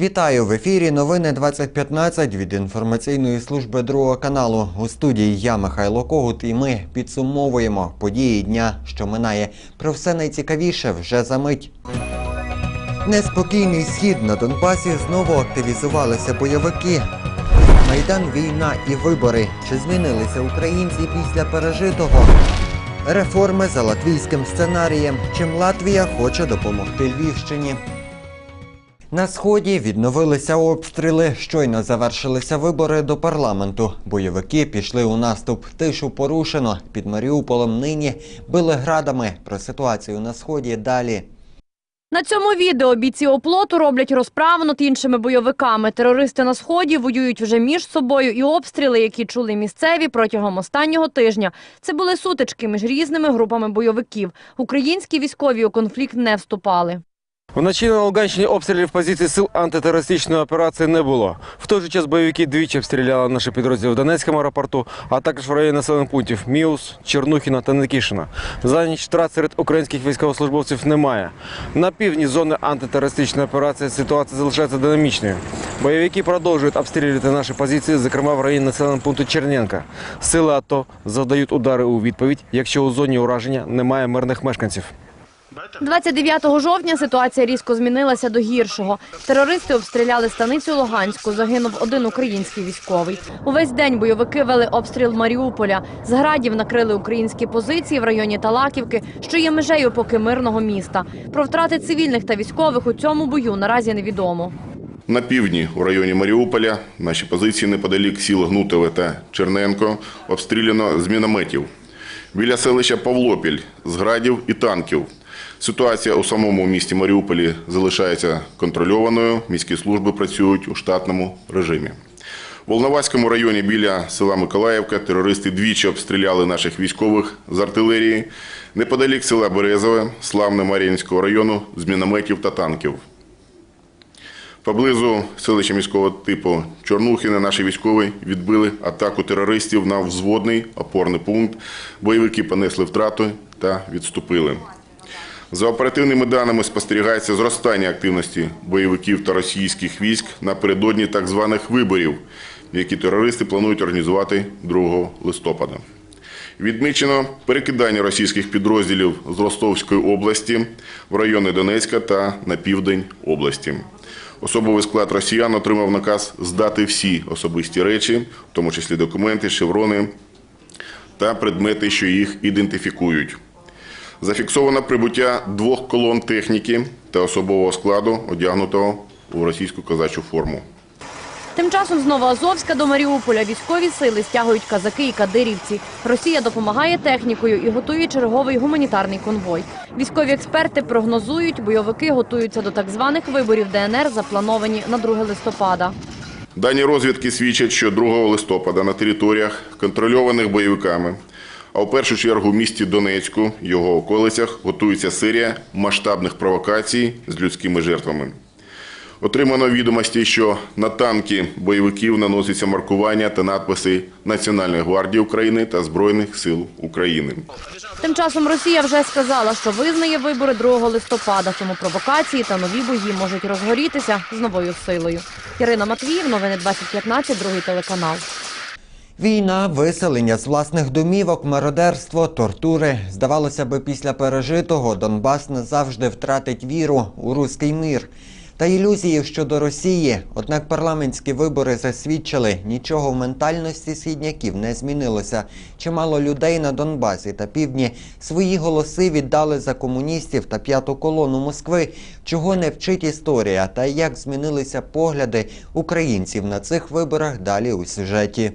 Вітаю в ефірі. Новини 2015 від інформаційної служби другого каналу. У студії я Михайло Когут, і ми підсумовуємо події дня, що минає. Про все найцікавіше вже за мить. Неспокійний схід на Донбасі знову активізувалися бойовики. Майдан, війна і вибори. Чи змінилися українці після пережитого? Реформи за латвійським сценарієм. Чим Латвія хоче допомогти Львівщині? На сході відновилися обстріли. Щойно завершилися вибори до парламенту. Бойовики пішли у наступ. Тишу порушено. Під Маріуполем нині били градами. Про ситуацію на сході далі. На цьому відео бійці оплоту роблять розправу над іншими бойовиками. Терористи на сході воюють вже між собою, і обстріли, які чули місцеві протягом останнього тижня. Це були сутички між різними групами бойовиків. Українські військові у конфлікт не вступали. Вночі на Луганщині обстрілів позицій сил антитерористичної операції не було. В той же час бойовики двічі обстріляли наші підрозділи в Донецькому аеропорту, а також в районі населених пунктів Міус, Чернухіна та Никішина. За ніч втрат серед українських військовослужбовців немає. На півдні зони антитерористичної операції ситуація залишається динамічною. Бойовики продовжують обстрілювати наші позиції, зокрема в районі населеного пункту Черненка. Сили АТО завдають удари у відповідь, якщо у зоні ураження немає мирних мешканців. 29 жовтня ситуація різко змінилася до гіршого. Терористи обстріляли станицю Луганську. Загинув один український військовий. Увесь день бойовики вели обстріл Маріуполя. З градів накрили українські позиції в районі Талаківки, що є межею поки мирного міста. Про втрати цивільних та військових у цьому бою наразі невідомо. На півдні у районі Маріуполя наші позиції неподалік сіл Гнутове та Черненко обстріляно з мінометів. Біля селища Павлопіль з градів і танків. Ситуація у самому місті Маріуполі залишається контрольованою. Міські служби працюють у штатному режимі. В Волноваському районі біля села Миколаївка терористи двічі обстріляли наших військових з артилерії. Неподалік села Березове, славне Мар'їнського району з мінометів та танків. Поблизу селища міського типу Чорнухіна наші військові відбили атаку терористів на взводний опорний пункт. Бойовики понесли втрату та відступили. За оперативними даними спостерігається зростання активності бойовиків та російських військ напередодні так званих виборів, які терористи планують організувати 2 листопада. Відмічено перекидання російських підрозділів з Ростовської області в райони Донецька та на південь області. Особовий склад росіян отримав наказ здати всі особисті речі, в тому числі документи, шеврони та предмети, що їх ідентифікують. Зафіксовано прибуття двох колон техніки та особового складу, одягнутого у російську козачу форму. Тим часом знову Азовська до Маріуполя військові сили стягують казаки і кадирівці. Росія допомагає технікою і готує черговий гуманітарний конвой. Військові експерти прогнозують, бойовики готуються до так званих виборів ДНР, заплановані на 2 листопада. Дані розвідки свідчать, що 2 листопада на територіях, контрольованих бойовиками, а в першу чергу в місті Донецьку, його околицях, готується серія масштабних провокацій з людськими жертвами. Отримано відомості, що на танки бойовиків наносяться маркування та надписи Національної гвардії України та Збройних сил України. Тим часом Росія вже сказала, що визнає вибори 2 листопада, тому провокації та нові бої можуть розгорітися з новою силою. Ірина Матвіїв, новини 2015, другий телеканал. Війна, виселення з власних домівок, мародерство, тортури. Здавалося би, після пережитого Донбас назавжди втратить віру у руський мир. Та ілюзії щодо Росії. Однак парламентські вибори засвідчили, нічого в ментальності східняків не змінилося. Чимало людей на Донбасі та півдні свої голоси віддали за комуністів та п'яту колону Москви. Чого не вчить історія, та як змінилися погляди українців на цих виборах далі у сюжеті.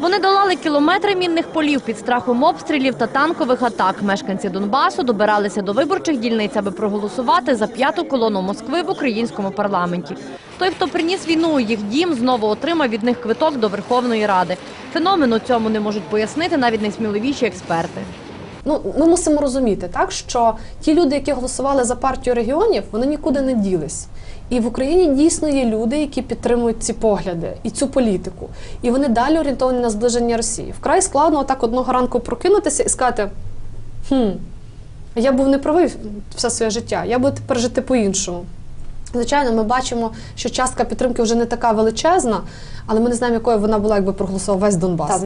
Вони долали кілометри мінних полів під страхом обстрілів та танкових атак. Мешканці Донбасу добиралися до виборчих дільниць, аби проголосувати за п'яту колону Москви в українському парламенті. Той, хто приніс війну у їх дім, знову отримав від них квиток до Верховної Ради. Феномену цьому не можуть пояснити навіть найсміливіші експерти. Ну, ми мусимо розуміти, так що ті люди, які голосували за партію регіонів, вони нікуди не ділись. І в Україні дійсно є люди, які підтримують ці погляди і цю політику. І вони далі орієнтовані на зближення Росії. Вкрай складно так одного ранку прокинутися і сказати: хм, я був не правий все своє життя, я буду тепер жити по-іншому. Звичайно, ми бачимо, що частка підтримки вже не така величезна, але ми не знаємо, якою вона була, якби проголосував весь Донбас.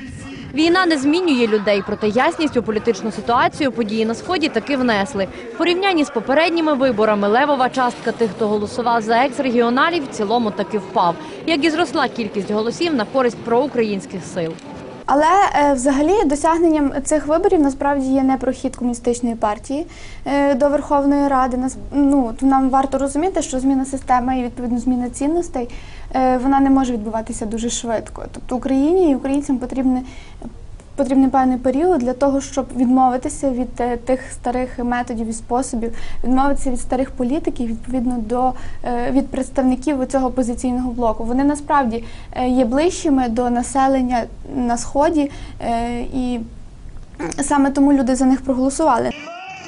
Війна не змінює людей, проте ясність у політичну ситуацію події на сході таки внесли. В порівнянні з попередніми виборами левова частка тих, хто голосував за екс-регіоналів, в цілому таки впав, як і зросла кількість голосів на користь проукраїнських сил. Але е, взагалі досягненням цих виборів насправді є не прохід комуністичної партії е, до Верховної Ради. Нас ну нам варто розуміти, що зміна системи і відповідно зміна цінностей е, вона не може відбуватися дуже швидко. Тобто Україні і українцям потрібне. Потрібний певний період для того, щоб відмовитися від е, тих старих методів і способів, відмовитися від старих політиків відповідно до е, від представників цього опозиційного блоку. Вони насправді е, є ближчими до населення на сході, і саме тому люди за них проголосували.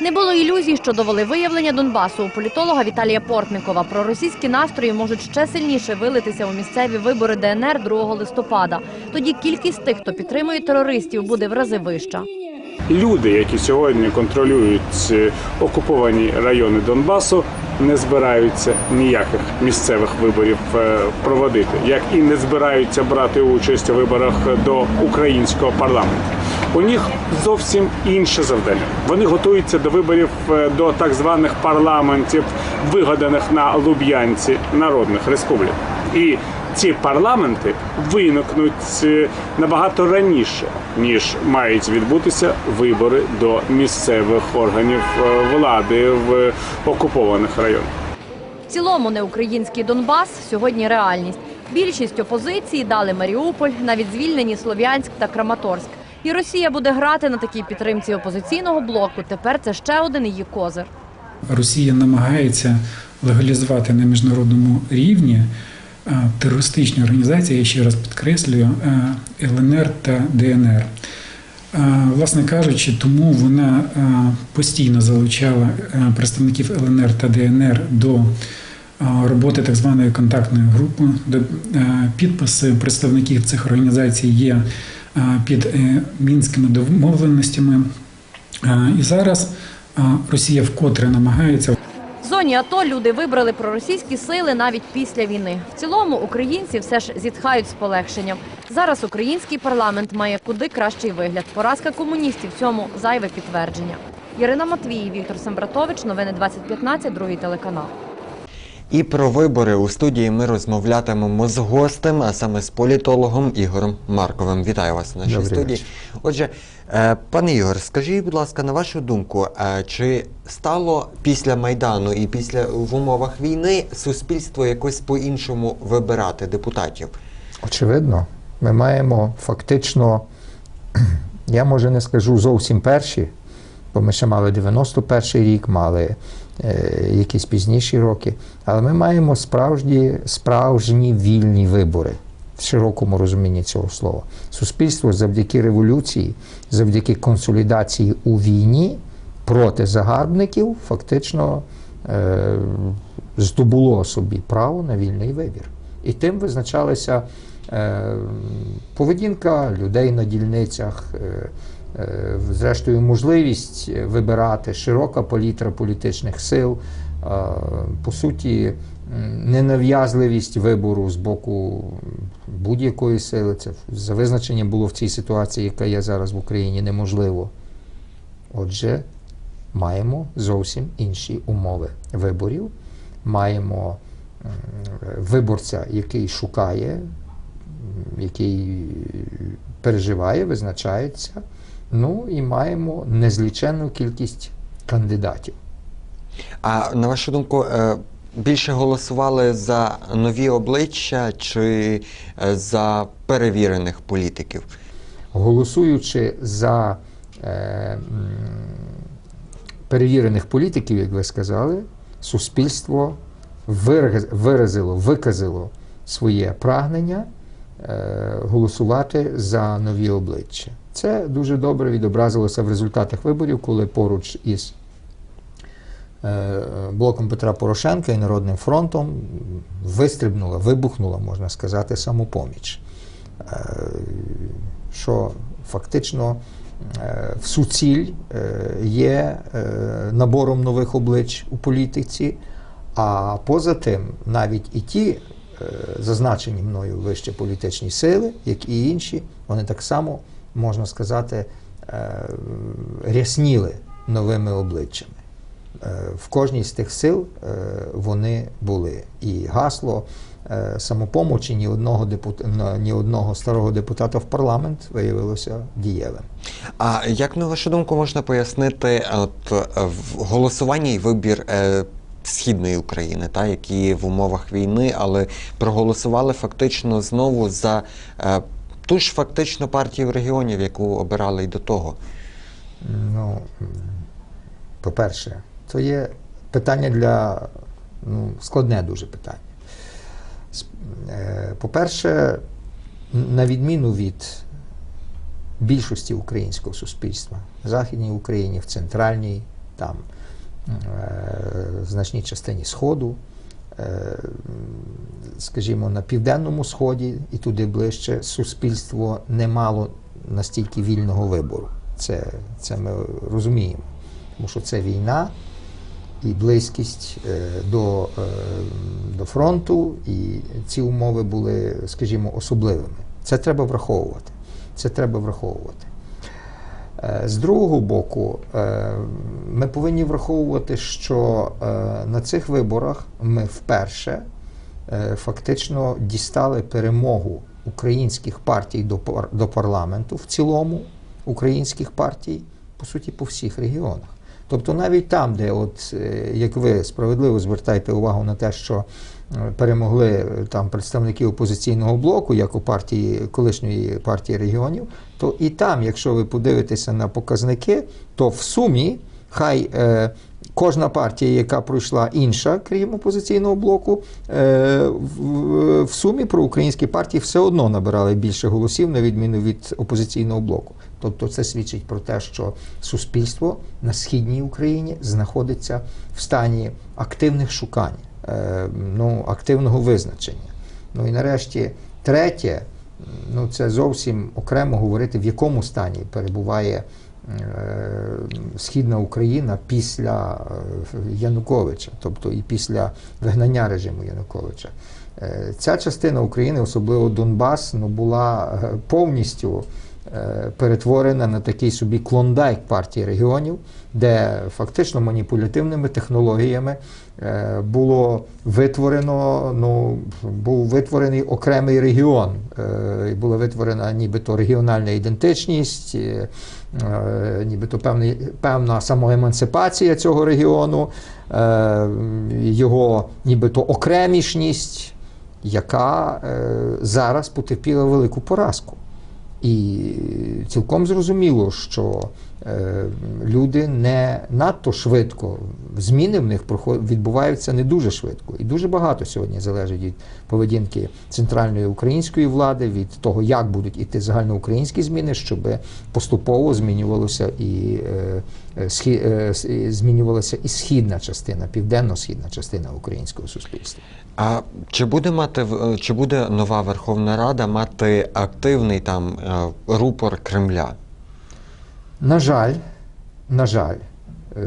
Не було ілюзій щодо волевиявлення Донбасу у політолога Віталія Портникова. Проросійські настрої можуть ще сильніше вилитися у місцеві вибори ДНР 2 листопада. Тоді кількість тих, хто підтримує терористів, буде в рази вища. Люди, які сьогодні контролюють е, окуповані райони Донбасу, не збираються ніяких місцевих виборів е, проводити, як і не збираються брати участь у виборах до українського парламенту. У них зовсім інше завдання. Вони готуються до виборів е, до так званих парламентів, вигаданих на Луб'янці народних республік. І ці парламенти виникнуть е, набагато раніше, ніж мають відбутися вибори до місцевих органів е, влади в окупованих районах. В цілому неукраїнський Донбас сьогодні реальність. Більшість опозиції дали Маріуполь, навіть звільнені Слов'янськ та Краматорськ. І Росія буде грати на такій підтримці опозиційного блоку. Тепер це ще один її козир. Росія намагається легалізувати на міжнародному рівні е, терористичні організації, я ще раз підкреслюю, е, ЛНР та ДНР. Е, Власне кажучи, тому вона постійно залучала представників ЛНР та ДНР до роботи так званої контактної групи, підписи представників цих організацій є під е, мінськими домовленостями. Е, І зараз е, Росія вкотре намагається В зоні АТО люди вибрали проросійські сили навіть після війни. В цілому українці все ж зітхають з полегшенням. Зараз український парламент має куди кращий вигляд. Поразка комуністів цьому зайве підтвердження. Ірина Матвій, Віктор Сембратович, новини 2015, другий телеканал. І про вибори у студії ми розмовлятимемо з гостем, а саме з політологом Ігорем Марковим. Вітаю вас в нашій Добрий студії. вечір. Отже, е, пане Ігор, скажіть, будь ласка, на вашу думку, е, чи стало після Майдану і після в умовах війни суспільство якось по-іншому вибирати депутатів? Очевидно, ми маємо фактично, я може не скажу зовсім перші, бо ми ще мали 91-й рік, мали е, якісь пізніші роки, але ми маємо справжні, справжні вільні вибори в широкому розумінні цього слова. Суспільство завдяки революції, завдяки консолідації у війні проти загарбників, фактично е, здобуло собі право на вільний вибір. І тим визначалася е, поведінка людей на дільницях, е, е, зрештою, можливість вибирати широка палітра політичних сил, е, по суті, ненав'язливість вибору з боку будь-якої сили. Це за визначенням було в цій ситуації, яка є зараз в Україні, неможливо. Отже, маємо зовсім інші умови виборів. Маємо виборця, який шукає, який переживає, визначається. Ну і маємо незліченну кількість кандидатів. А на вашу думку, е, більше голосували за нові обличчя чи е, за перевірених політиків? Голосуючи за е, перевірених політиків, як ви сказали, суспільство виразило, виказало своє прагнення е, голосувати за нові обличчя. Це дуже добре відобразилося в результатах виборів, коли поруч із е, блоком Петра Порошенка і Народним фронтом вистрибнула, вибухнула, можна сказати, самопоміч. Е, що фактично е, в суціль е, є е, набором нових облич у політиці, А поза тим, навіть і ті е, зазначені мною вище політичні сили, як і інші, вони так само, можна сказати, е, рясніли новими обличчями. Е, В кожній з тих сил е, вони були. І гасло е, самопомочі ні одного, депута, ні одного старого депутата в парламент виявилося дієвим. А як на вашу думку можна пояснити от, е, голосування і вибір е, східної України, та, які в умовах війни, але проголосували фактично знову за е, ту ж фактично партію регіонів, яку обирали й до того? Ну, по-перше, це є питання для ну, складне дуже питання. Е, По-перше, на відміну від більшості українського суспільства, в Західній Україні, в центральній, там, значній частині Сходу, е, скажімо, на південному сході і туди ближче суспільство не мало настільки вільного вибору. Це, це ми розуміємо. Тому що це війна і близькість е, до, е, до фронту, і ці умови були, скажімо, особливими. Це треба враховувати. Це треба враховувати. Е, З другого боку, е, ми повинні враховувати, що е, на цих виборах ми вперше фактично дістали перемогу українських партій до, парламенту в цілому, українських партій, по суті, по всіх регіонах. Тобто навіть там, де, от, як ви справедливо звертаєте увагу на те, що перемогли е, там представники опозиційного блоку, як у партії колишньої партії регіонів, то і там, якщо ви подивитеся на показники, то в сумі хай е, кожна партія, яка пройшла інша, крім опозиційного блоку, е, в, сумі проукраїнські партії все одно набирали більше голосів, на відміну від опозиційного блоку. Тобто це свідчить про те, що суспільство на східній Україні знаходиться в стані активних шукань, ну, активного визначення. Ну і нарешті, третє, ну це зовсім окремо говорити, в якому стані перебуває е, Східна Україна після е, Януковича, тобто і після вигнання режиму Януковича. Е, Ця частина України, особливо Донбас, ну, була е, повністю е, перетворена на такий собі клондайк партії регіонів, де фактично маніпулятивними технологіями е, було витворено, ну, був витворений окремий регіон. Е, Була витворена нібито регіональна ідентичність, е, е, нібито певний, певна самоемансипація цього регіону, е, його нібито окремішність, яка е, зараз потерпіла велику поразку. І цілком зрозуміло, що е, люди не надто швидко, зміни в них відбуваються не дуже швидко. І дуже багато сьогодні залежить від поведінки центральної української влади, від того, як будуть іти загальноукраїнські зміни, щоб поступово змінювалося і, е, змінювалася і східна частина, південно-східна частина українського суспільства. А чи буде мати в- чи буде нова Верховна Рада мати активний там е, рупор Кремля? На жаль, на жаль, е,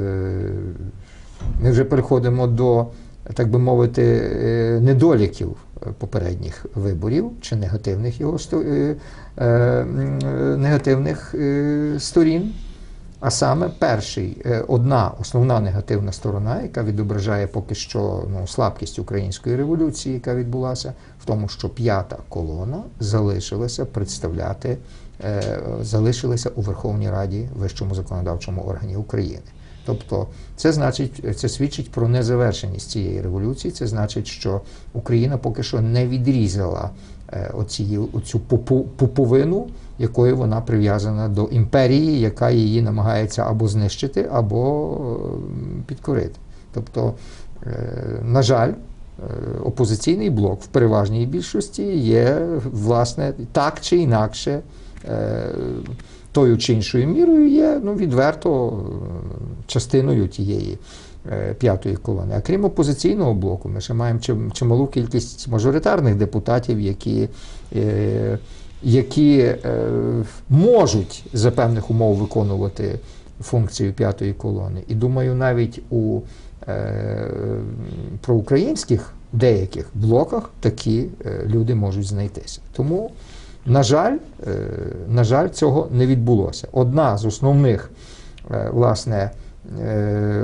ми вже переходимо до, так би мовити, е, недоліків е, попередніх виборів чи негативних його е, е, е, негативних е, сторін. А саме перший, е, одна основна негативна сторона, яка відображає поки що ну, слабкість української революції, яка відбулася, в тому, що п'ята колона залишилася представляти, е, залишилася у Верховній Раді вищому законодавчому органі України. Тобто, це значить, це свідчить про незавершеність цієї революції. Це значить, що Україна поки що не відрізала е, оці, оцю пуповину, якою вона прив'язана до імперії, яка її намагається або знищити, або е, підкорити. Тобто, е, на жаль, е, опозиційний блок в переважній більшості є, власне, так чи інакше. Тою чи іншою мірою є ну, відверто частиною тієї п'ятої колони. А крім опозиційного блоку, ми ще маємо чималу кількість мажоритарних депутатів, які, які е, можуть за певних умов виконувати функцію п'ятої колони. І думаю, навіть у е, проукраїнських деяких блоках такі е, люди можуть знайтися. Тому, на жаль, на жаль, цього не відбулося. Одна з основних, власне,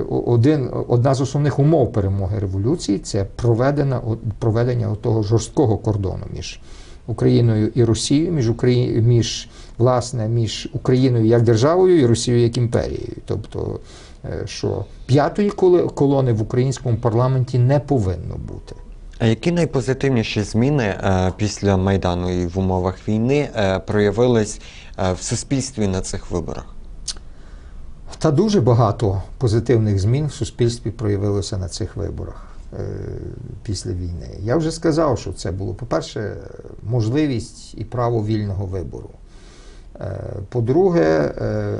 один, одна з основних умов перемоги революції це проведення, проведення того жорсткого кордону між Україною і Росією, між Украї... між, власне, між Україною як державою і Росією як імперією. Тобто, е, що п'ятої коло- колони в українському парламенті не повинно бути. А які найпозитивніші зміни е, після Майдану і в умовах війни е, проявились в суспільстві на цих виборах? Та дуже багато позитивних змін в суспільстві проявилося на цих виборах після війни. Я вже сказав, що це було, по-перше, можливість і право вільного вибору. Е, По-друге, е,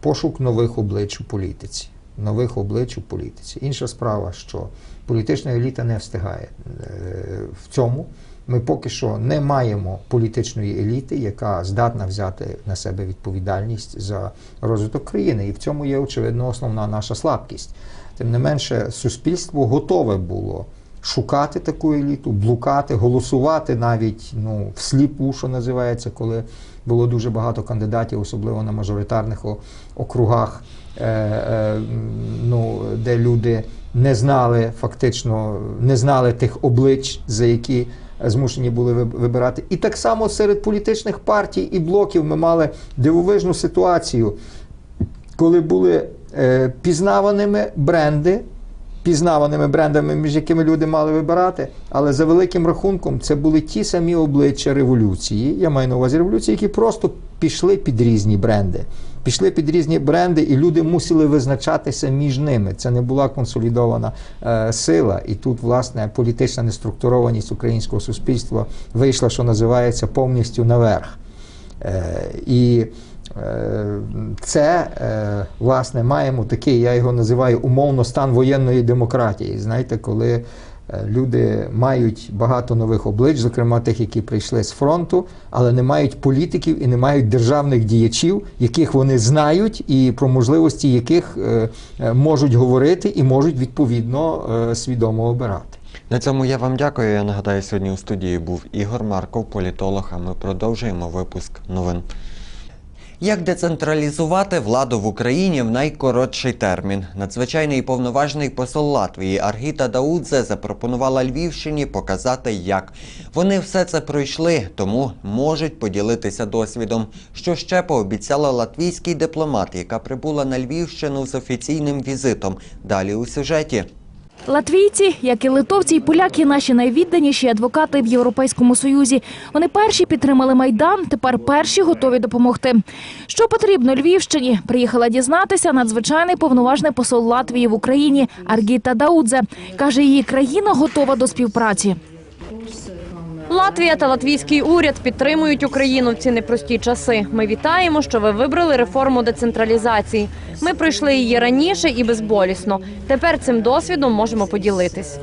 пошук нових облич у політиці. Нових облич у політиці. Інша справа, що політична еліта не встигає е, в цьому. Ми поки що не маємо політичної еліти, яка здатна взяти на себе відповідальність за розвиток країни. І в цьому є, очевидно, основна наша слабкість. Тим не менше, суспільство готове було шукати таку еліту, блукати, голосувати навіть ну, всліпу, що називається, коли було дуже багато кандидатів, особливо на мажоритарних округах, е, е, ну, де люди не знали фактично, не знали тих облич, за які змушені були вибирати. І так само серед політичних партій і блоків ми мали дивовижну ситуацію, коли були пізнаваними бренди, пізнаваними брендами, між якими люди мали вибирати, але за великим рахунком це були ті самі обличчя революції. Я маю на увазі революції, які просто пішли під різні бренди. Пішли під різні бренди, і люди мусили визначатися між ними. Це не була консолідована е, сила. І тут, власне, політична неструктурованість українського суспільства вийшла, що називається, повністю наверх. Е, і е, це, е, власне, маємо такий, я його називаю умовно стан воєнної демократії. Знаєте, коли е, люди мають багато нових облич, зокрема тих, які прийшли з фронту, але не мають політиків і не мають державних діячів, яких вони знають, і про можливості яких е, е, можуть говорити і можуть відповідно е, свідомо обирати. На цьому я вам дякую. Я нагадаю, сьогодні у студії був Ігор Марков, політолог, а ми продовжуємо випуск новин. Як децентралізувати владу в Україні в найкоротший термін? Надзвичайний і повноважний посол Латвії Аргіта Даудзе запропонувала Львівщині показати, як вони все це пройшли, тому можуть поділитися досвідом. Що ще пообіцяла латвійський дипломат, яка прибула на Львівщину з офіційним візитом. Далі у сюжеті. Латвійці, як і литовці і поляки, наші найвідданіші адвокати в Європейському Союзі. Вони перші підтримали майдан, тепер перші готові допомогти. Що потрібно Львівщині? Приїхала дізнатися надзвичайний повноважний посол Латвії в Україні Аргіта Даудзе. каже, її країна готова до співпраці. Латвія та латвійський уряд підтримують Україну в ці непрості часи. Ми вітаємо, що ви вибрали реформу децентралізації. Ми пройшли її раніше і безболісно. Тепер цим досвідом можемо поділитись.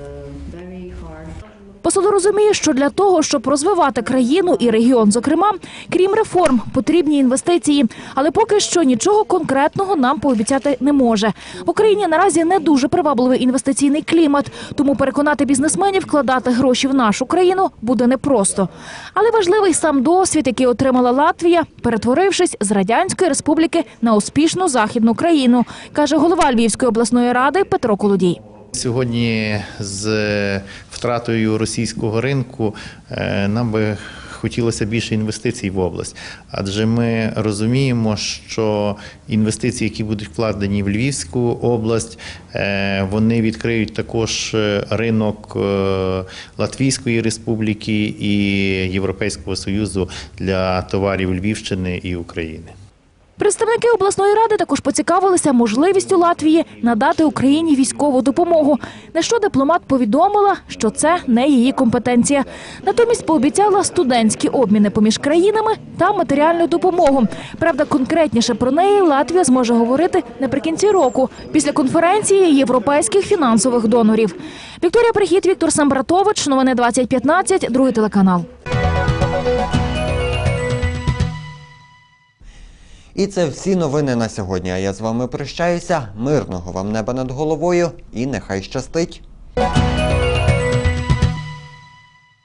Посол розуміє, що для того, щоб розвивати країну і регіон, зокрема, крім реформ, потрібні інвестиції. Але поки що нічого конкретного нам пообіцяти не може. В Україні наразі не дуже привабливий інвестиційний клімат, тому переконати бізнесменів вкладати гроші в нашу країну буде непросто. Але важливий сам досвід, який отримала Латвія, перетворившись з радянської республіки на успішну західну країну, каже голова Львівської обласної ради Петро Колодій. Сьогодні з втратою російського ринку е, нам би хотілося більше інвестицій в область, адже ми розуміємо, що інвестиції, які будуть вкладені в Львівську область, е, вони відкриють також е, ринок е, Латвійської республіки і Європейського союзу для товарів Львівщини і України. Представники обласної ради також поцікавилися можливістю Латвії надати Україні військову допомогу. На що дипломат повідомила, що це не її компетенція. Натомість пообіцяла студентські обміни поміж країнами та матеріальну допомогу. Правда, конкретніше про неї Латвія зможе говорити наприкінці року після конференції європейських фінансових донорів. Вікторія Прихід, Віктор Самбратович, новини 2015, другий телеканал. І це всі новини на сьогодні. А я з вами прощаюся. Мирного вам неба над головою і нехай щастить.